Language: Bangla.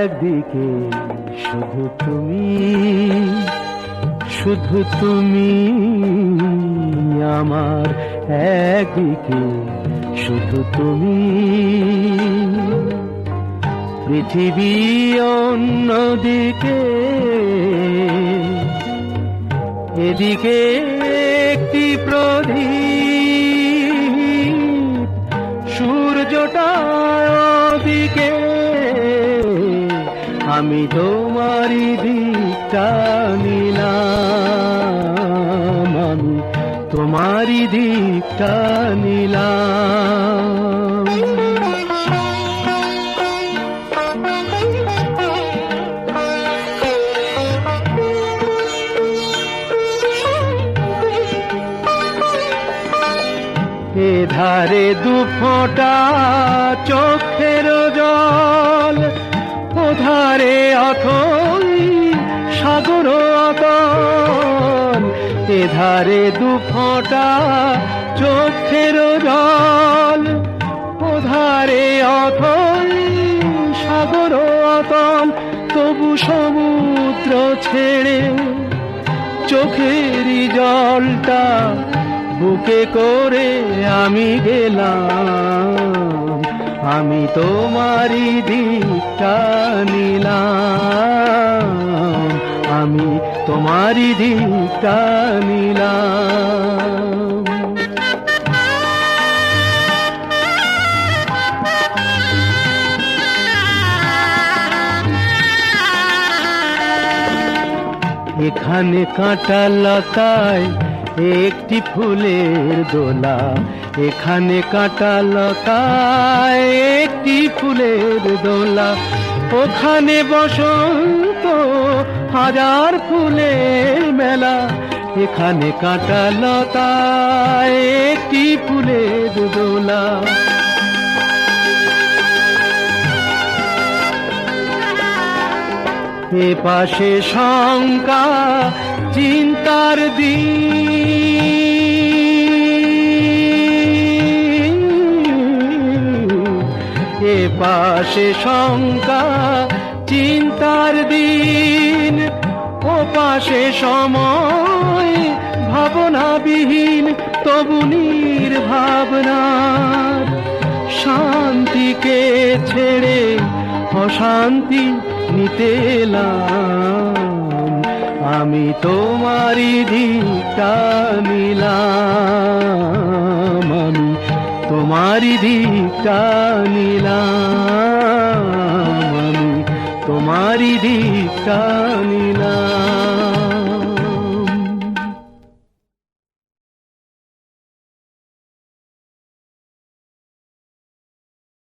একদিকে শুধু তুমি শুধু তুমি আমার একদিকে শুধু তুমি। পৃথিবী অন্যদিকে এদিকে একটি প্রদীপ, সূর্যটা ওদিকে আমি তোমারি দিকটা নিলাম আমি তোমারি দিকটা নিলাম। এ ধারে দু ফোঁটা চোখের জল। ও ধারে অথই সাগর অতল। এ ধারে দু ফোঁটা চোখের জল। ও ধারে অথই সাগর অতল, তবু সমুদ্র ছেড়ে চোখেরই জলটা বুকে করে আমি গেলাম, আমি তোমারই দিকটা নিলাম, আমি তোমারই দিকটা নিলাম। এখানে কাঁটা লতায় একটি ফুলের দোলা, এখানে কাঁটা লতায় একটি ফুলের দোলা। ওখানে বসন্ত, হাজার ফুলের মেলা। এখানে কাঁটা লতায় একটি ফুলের দোলা। এ পাশে শঙ্কা, চিন্তার দিন। এ পাশে শঙ্কা, চিন্তার দিন। ও পাশে সময়, ভাবনাবিহীন, তবু নির্ভাবনার শান্তিকে ছেড়ে অশান্তি নিতে আমি তোমারই দিকটা নিলাম। আমি তোমারই দিকটা নিলাম। আমি তোমারি দিকটা নিলাম।